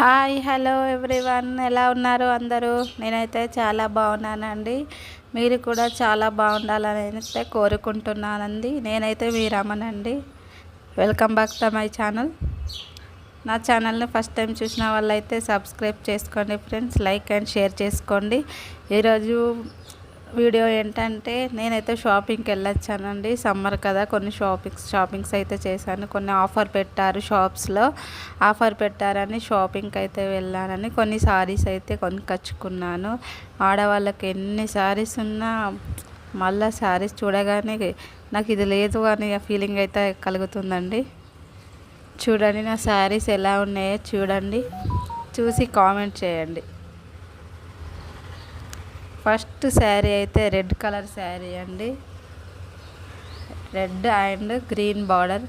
Hi hello everyone. ఎలా ఉన్నారు అందరూ? నేనైతే చాలా బాగున్నానండి. మీరు కూడా చాలా బాగుండాలని అయితే కోరుకుంటున్నానండి. నేనైతే మీ రమనండి welcome back to my channel. నా ఛానల్ని ఫస్ట్ టైం చూసిన వాళ్ళైతే సబ్స్క్రైబ్ చేసుకోండి ఫ్రెండ్స్. లైక్ అండ్ షేర్ చేసుకోండి. ఈరోజు వీడియో ఏంటంటే నేనైతే షాపింగ్కి వెళ్ళొచ్చానండి. సమ్మర్ కదా కొన్ని షాపింగ్స్ షాపింగ్స్ అయితే చేశాను. కొన్ని ఆఫర్ పెట్టారు షాప్స్లో. ఆఫర్ పెట్టారని షాపింగ్కి అయితే వెళ్ళానని కొన్ని సారీస్ అయితే కొనుకొచ్చుకున్నాను. ఆడవాళ్ళకి ఎన్ని సారీస్ ఉన్నా మళ్ళీ శారీస్ చూడగానే నాకు ఇది లేదు అని ఫీలింగ్ అయితే కలుగుతుందండి. చూడండి నా శారీస్ ఎలా ఉన్నాయో చూడండి. చూసి కామెంట్ చేయండి. ఫస్ట్ శారీ అయితే రెడ్ కలర్ శారీ అండి. Red and green border.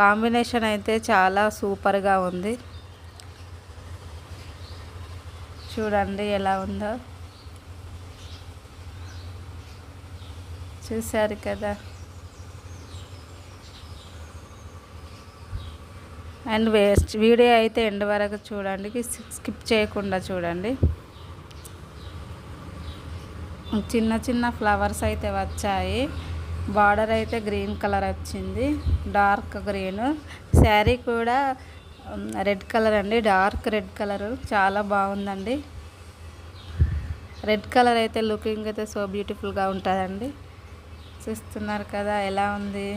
Combination అయితే చాలా సూపర్గా ఉంది. చూడండి ఎలా ఉందో. చూశారు కదా. అండ్ వేస్ట్ వీడియో అయితే ఎండ్ వరకు చూడండి. స్కిప్ చేయకుండా చూడండి. చిన్న చిన్న ఫ్లవర్స్ అయితే వచ్చాయి. బార్డర్ అయితే గ్రీన్ కలర్ వచ్చింది. Dark green. శారీ కూడా రెడ్ కలర్ అండి. Dark red colour. చాలా బాగుందండి. రెడ్ కలర్ అయితే లుకింగ్ అయితే సో బ్యూటిఫుల్గా ఉంటుందండి. చూస్తున్నారు కదా ఎలా ఉంది?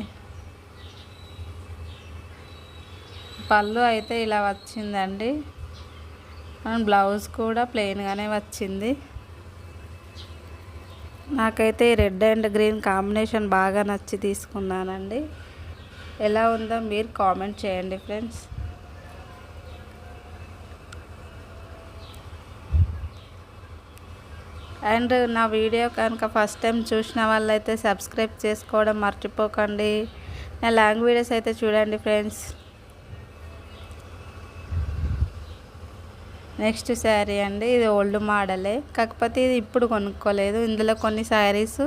పళ్ళు అయితే ఇలా వచ్చిందండి. బ్లౌజ్ కూడా ప్లెయిన్గానే వచ్చింది. నాకైతే రెడ్ అండ్ గ్రీన్ కాంబినేషన్ బాగా నచ్చి తీసుకున్నానండి. ఎలా ఉందో మీరు కామెంట్ చేయండి ఫ్రెండ్స్. అండ్ నా వీడియో కనుక ఫస్ట్ టైం చూసిన వాళ్ళైతే సబ్స్క్రైబ్ చేసుకోవడం మర్చిపోకండి. నా లాంగ్వేజెస్ అయితే చూడండి ఫ్రెండ్స్. నెక్స్ట్ శారీ అండి ఇది ఓల్డ్ మోడలే. కాకపోతే ఇది ఇప్పుడు కొనుక్కోలేదు. ఇందులో కొన్ని శారీస్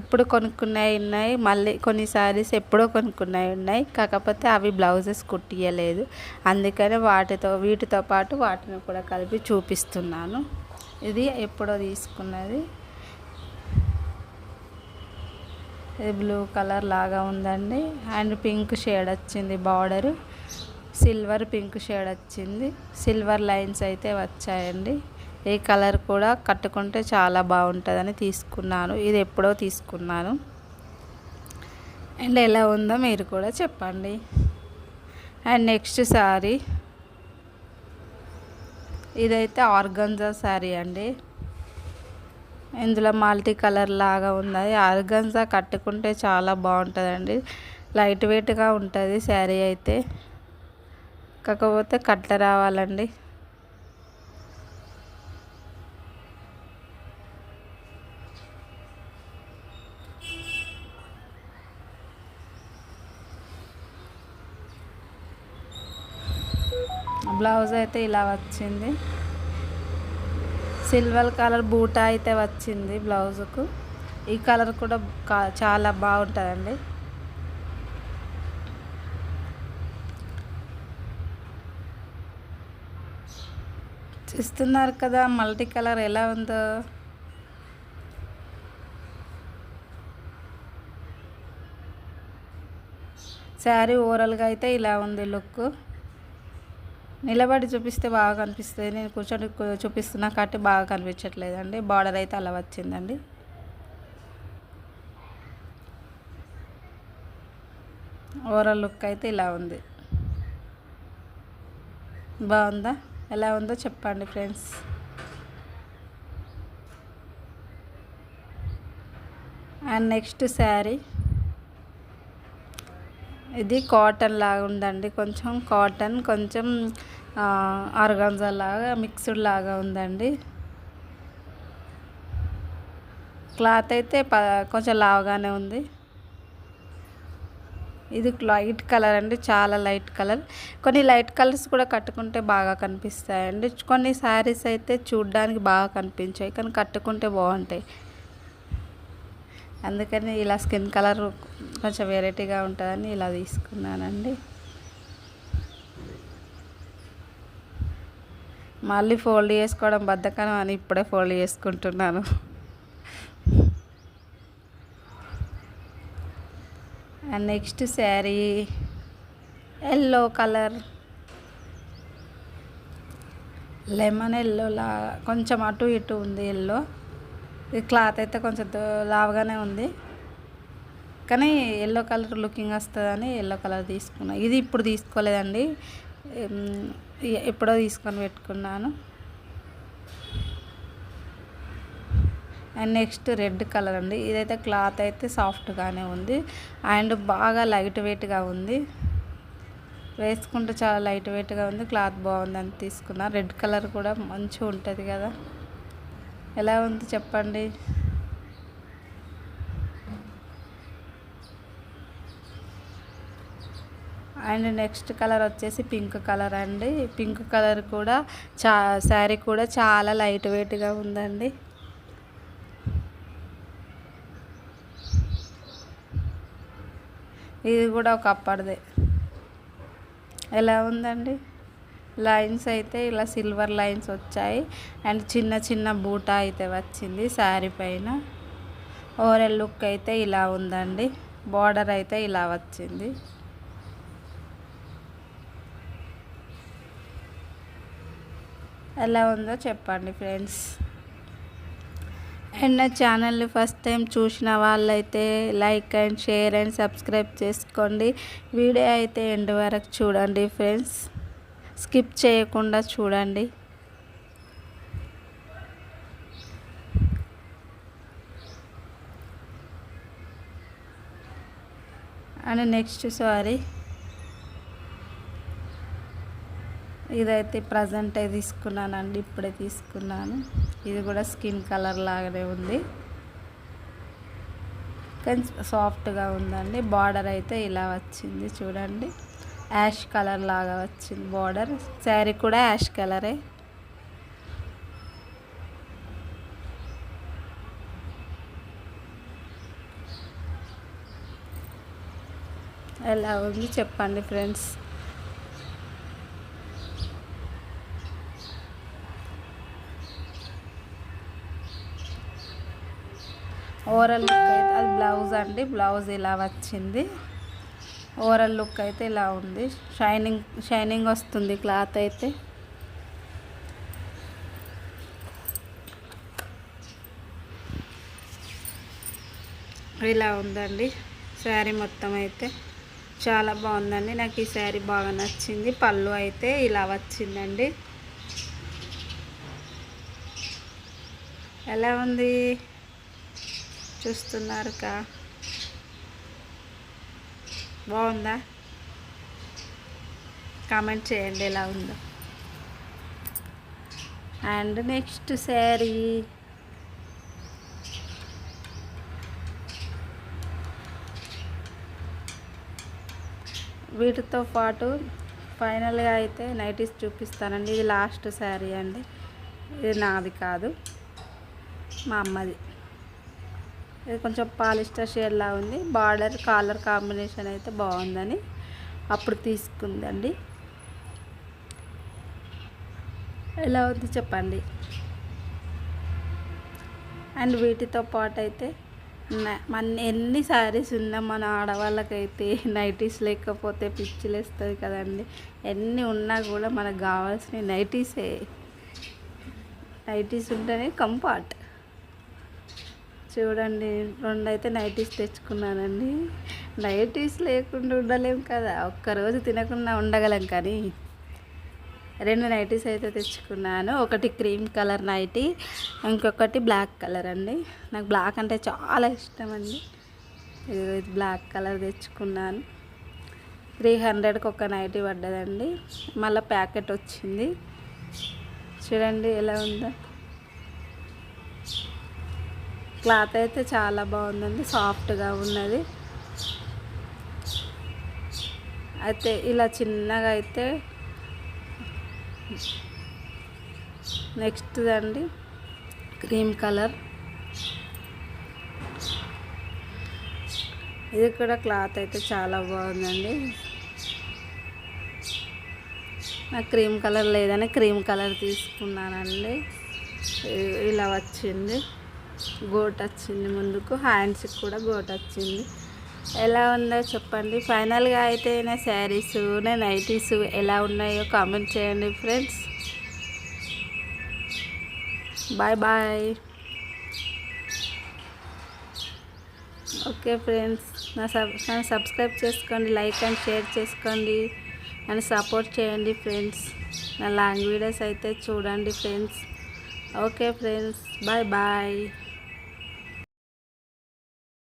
ఇప్పుడు కొనుక్కున్నాయి ఉన్నాయి. మళ్ళీ కొన్ని శారీస్ ఎప్పుడో కొనుక్కున్నాయి ఉన్నాయి. కాకపోతే అవి బ్లౌజెస్ కుట్టియలేదు. అందుకని వాటితో వీటితో పాటు వాటిని కూడా కలిపి చూపిస్తున్నాను. ఇది ఎప్పుడో తీసుకున్నది. ఇది బ్లూ కలర్ లాగా ఉందండి. అండ్ పింక్ షేడ్ వచ్చింది బార్డరు. సిల్వర్ పింక్ షేడ్ వచ్చింది. సిల్వర్ లైన్స్ అయితే వచ్చాయండి. ఈ కలర్ కూడా కట్టుకుంటే చాలా బాగుంటుందని తీసుకున్నాను. ఇది ఎప్పుడో తీసుకున్నాను. అండ్ ఎలా ఉందో మీరు కూడా చెప్పండి. అండ్ నెక్స్ట్ శారీ ఇదైతే ఆర్గంజా శారీ అండి. ఇందులో మల్టీ కలర్ లాగా ఉన్నది. ఆర్గంజా కట్టుకుంటే చాలా బాగుంటుందండి. లైట్ వెయిట్గా ఉంటుంది శారీ అయితే. కాకపోతే కట్ల రావాలండి. బ్లౌజ్ అయితే ఇలా వచ్చింది. సిల్వర్ కలర్ బూటా అయితే వచ్చింది బ్లౌజుకు. ఈ కలర్ కూడా చాలా బాగుంటుందండి. చూస్తున్నారు కదా మల్టీ కలర్ ఎలా ఉందో. శారీ ఓవరాల్గా అయితే ఇలా ఉంది లుక్. నిలబడి చూపిస్తే బాగా కనిపిస్తుంది. నేను కూర్చొని చూపిస్తున్నా కాబట్టి బాగా కనిపించట్లేదండి. బార్డర్ అయితే అలా వచ్చిందండి. ఓవరాల్ లుక్ అయితే ఇలా ఉంది. బాగుందా? ఎలా ఉందో చెప్పండి ఫ్రెండ్స్. And next sari. ఇది కాటన్ లాగా ఉందండి. కొంచెం కాటన్ కొంచెం ఆర్గాన్జా లాగా మిక్స్డ్ లాగా ఉందండి. క్లాత్ అయితే కొంచెం లావుగానే ఉంది. ఇది లైట్ కలర్ అండి చాలా లైట్ కలర్. కొన్ని లైట్ కలర్స్ కూడా కట్టుకుంటే బాగా కనిపిస్తాయండి. కొన్ని శారీస్ అయితే చూడ్డానికి బాగా కనిపించాయి కానీ కట్టుకుంటే బాగుంటాయి. అందుకని ఇలా స్కిన్ కలర్ కొంచెం వెరైటీగా ఉంటుందని ఇలా తీసుకున్నానండి. మళ్ళీ ఫోల్డ్ చేసుకోవడం బద్దకనం అని ఇప్పుడే ఫోల్డ్ చేసుకుంటున్నాను. And next sari yellow colour lemon ఎల్లోలా కొంచెం అటు ఇటు ఉంది ఎల్లో ఇది క్లాత్ అయితే కొంచెం లావుగానే ఉంది. కానీ ఎల్లో కలర్ లుకింగ్ వస్తుందని ఎల్లో కలర్ తీసుకున్నా. ఇది ఇప్పుడు తీసుకోలేదండి. ఎప్పుడో తీసుకొని పెట్టుకున్నాను. అండ్ నెక్స్ట్ రెడ్ కలర్ అండి. ఇదైతే క్లాత్ అయితే సాఫ్ట్గానే ఉంది. అండ్ బాగా లైట్ వెయిట్గా ఉంది. వేసుకుంటే చాలా లైట్ వెయిట్గా ఉంది. క్లాత్ బాగుందని తీసుకున్నా. రెడ్ కలర్ కూడా మంచిగా ఉంటుంది కదా. ఎలా ఉంది చెప్పండి? అండ్ నెక్స్ట్ కలర్ వచ్చేసి పింక్ కలర్ అండి. పింక్ కలర్ కూడా చా శారీ కూడా చాలా లైట్ వెయిట్గా ఉందండి. ఇది కూడా ఒక అప్పటిదే. ఎలా ఉందండి? లైన్స్ అయితే ఇలా సిల్వర్ లైన్స్ వచ్చాయి. అండ్ చిన్న చిన్న బూటా అయితే వచ్చింది శారీ పైన. ఓవరాల్ లుక్ అయితే ఇలా ఉందండి. బార్డర్ అయితే ఇలా వచ్చింది. ఎలా ఉందో చెప్పండి ఫ్రెండ్స్. అండ్ నా ఛానల్ని ఫస్ట్ టైం చూసిన వాళ్ళైతే like and share and subscribe చేసుకోండి. వీడియో అయితే ఎండ్ వరకు చూడండి ఫ్రెండ్స్. స్కిప్ చేయకుండా చూడండి. And next sari. ఇదైతే ప్రజెంట్ తీసుకున్నానండి ఇప్పుడే తీసుకున్నాను. ఇది కూడా స్కిన్ కలర్ లాగానే ఉంది. కానీ సాఫ్ట్గా ఉందండి. బార్డర్ అయితే ఇలా వచ్చింది చూడండి. యాష్ కలర్ లాగా వచ్చింది బార్డర్. శారీ కూడా యాష్ కలరే. ఎలా ఉంది చెప్పండి ఫ్రెండ్స్? ఓవరాల్ లుక్ అయితే అది బ్లౌజ్ అండి. బ్లౌజ్ ఇలా వచ్చింది. ఓవరాల్ లుక్ అయితే ఇలా ఉంది. షైనింగ్ షైనింగ్ వస్తుంది క్లాత్ అయితే. ఇలా ఉందండి. శారీ మొత్తం అయితే చాలా బాగుందండి. నాకు ఈ శారీ బాగా నచ్చింది. పళ్ళు అయితే ఇలా వచ్చిందండి. ఎలా ఉంది? చూస్తున్నారు కా బాగుందా? కామెంట్ చేయండి ఎలా ఉందో. And next sari. వీటితో పాటు ఫైనల్గా అయితే నైటీస్ చూపిస్తానండి. ఇది లాస్ట్ శారీ అండి. ఇది నాది కాదు. మా అమ్మది. ఇది కొంచెం పాలిస్టర్ షేడ్లా ఉంది. బార్డర్ కాలర్ కాంబినేషన్ అయితే బాగుందని అప్పుడు తీసుకుందండి. ఎలా ఉంది చెప్పండి? అండ్ వీటితో పాటు అయితే మన ఎన్ని శారీస్ ఉన్నా మన ఆడవాళ్ళకైతే నైటీస్ లేకపోతే పిచ్చిలు వేస్తుంది కదండి. ఎన్ని ఉన్నా కూడా మనకు కావాల్సిన నైటీసే. నైటీస్ ఉంటేనే కంఫర్ట్. చూడండి రెండు అయితే నైటీస్ తెచ్చుకున్నానండి. నైటీస్ లేకుండా ఉండలేం కదా ఒక్కరోజు తినకుండా ఉండగలం కానీ. రెండు నైటీస్ అయితే తెచ్చుకున్నాను. ఒకటి క్రీమ్ కలర్ నైటీ ఇంకొకటి బ్లాక్ కలర్ అండి. నాకు బ్లాక్ అంటే చాలా ఇష్టం అండి ఇది బ్లాక్ కలర్ తెచ్చుకున్నాను. త్రీ హండ్రెడ్కి ఒక నైటీ పడ్డదండి. మళ్ళీ ప్యాకెట్ వచ్చింది. చూడండి ఎలా ఉందో. క్లాత్ అయితే చాలా బాగుందండి సాఫ్ట్గా ఉన్నది. అయితే ఇలా చిన్నగా అయితే నెక్స్ట్ అండి క్రీమ్ కలర్. ఇది కూడా క్లాత్ అయితే చాలా బాగుందండి. నాకు క్రీమ్ కలర్ లేదని క్రీమ్ కలర్ తీసుకున్నానండి. ఇలా వచ్చింది. గోట్ వచ్చింది ముందుకు హ్యాండ్స్కి కూడా గోట్ వచ్చింది. ఎలా ఉందో చెప్పండి. ఫైనల్గా అయితే నా శారీస్ నా నైటీస్ ఎలా ఉన్నాయో కామెంట్ చేయండి friends. Bye bye. Okay friends నా సబ్ నన్ను సబ్స్క్రైబ్ చేసుకోండి లైక్ అండ్ షేర్ చేసుకోండి నన్ను సపోర్ట్ చేయండి ఫ్రెండ్స్. నా లాంగ్ వీడియోస్ అయితే చూడండి friends. Okay friends bye bye.